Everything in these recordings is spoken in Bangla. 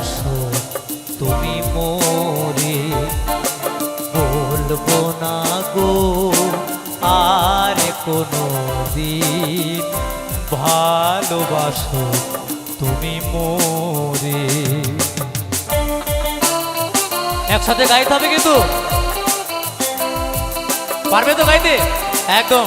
ভালোবাসো তুমি মোরে। বলব না গো, আর কোনো দিন ভালোবাসো তুমি মোরে। একসাথে গাইতে হবে কিন্তু। পারবে তো গাইতে? একদম।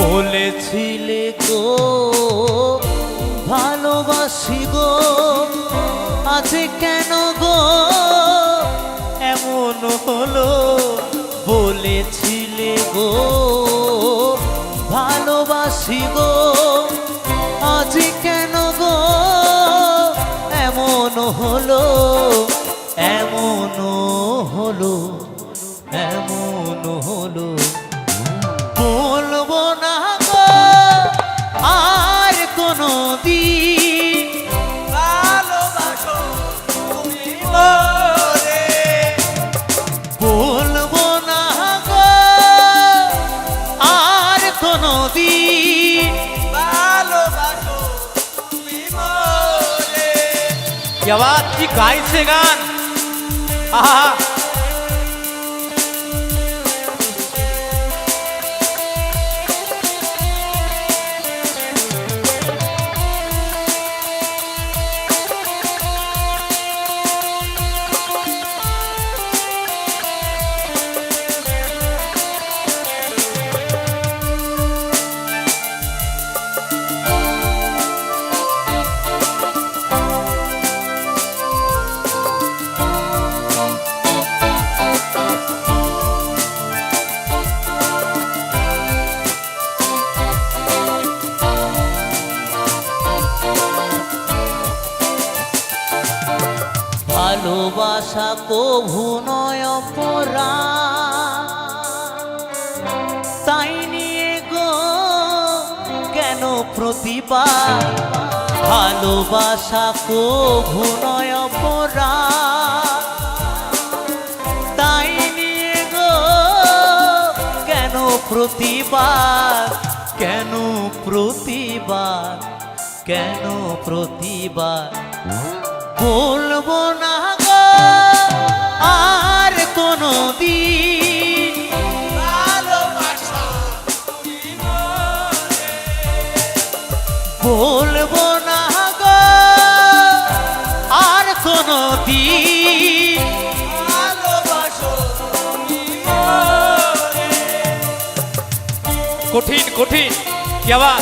বলেছিলে গো ভালোবাসি গো, আছে কেন গো? এমন হলো, বলেছিলে গো, ভালোবাসি গো আজ কেন গো? এমন হলো এমন হলো এমন হলো। কি আবার কি গাইছে ভালোবাসা কভু নয় অপরা তাই নিয়ে গো, কেন প্রতিবাদ? ভালোবাসা কভু নয় অপরা তাই নিয়ে গো, কেন প্রতিবাদ? কেন প্রতিবাদ? কেন প্রতিবাদ? বলব না গো, আর কোনো দিন বলব না গো, আর কোনো কঠিন কঠিন। কি আবার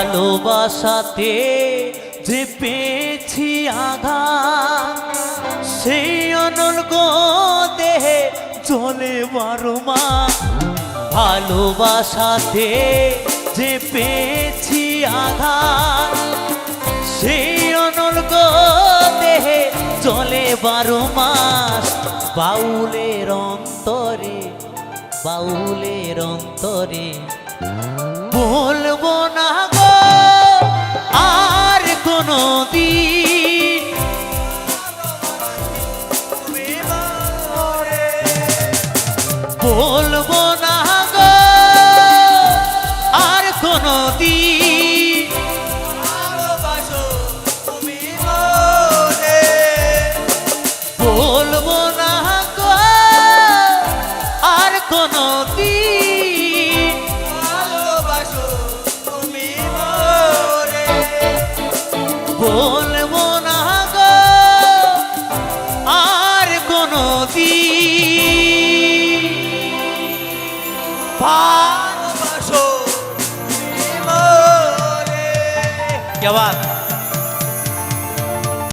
ভালোবাসাতে যে পেয়েছি আঘাত, সেই অনর্গ দেহে চলে বারো মা। ভালোবাসাতে যে পেয়েছি আঘাত, সেই অনর্গ দেহে চলে বারো মাস বাউলের অন্তরে বাউলের অন্তরে বলব না ভালোবাসো বলব না আর কোনো দিন ভালোবাসো তুমি বলব না গো আর কোনো দিন क्या बात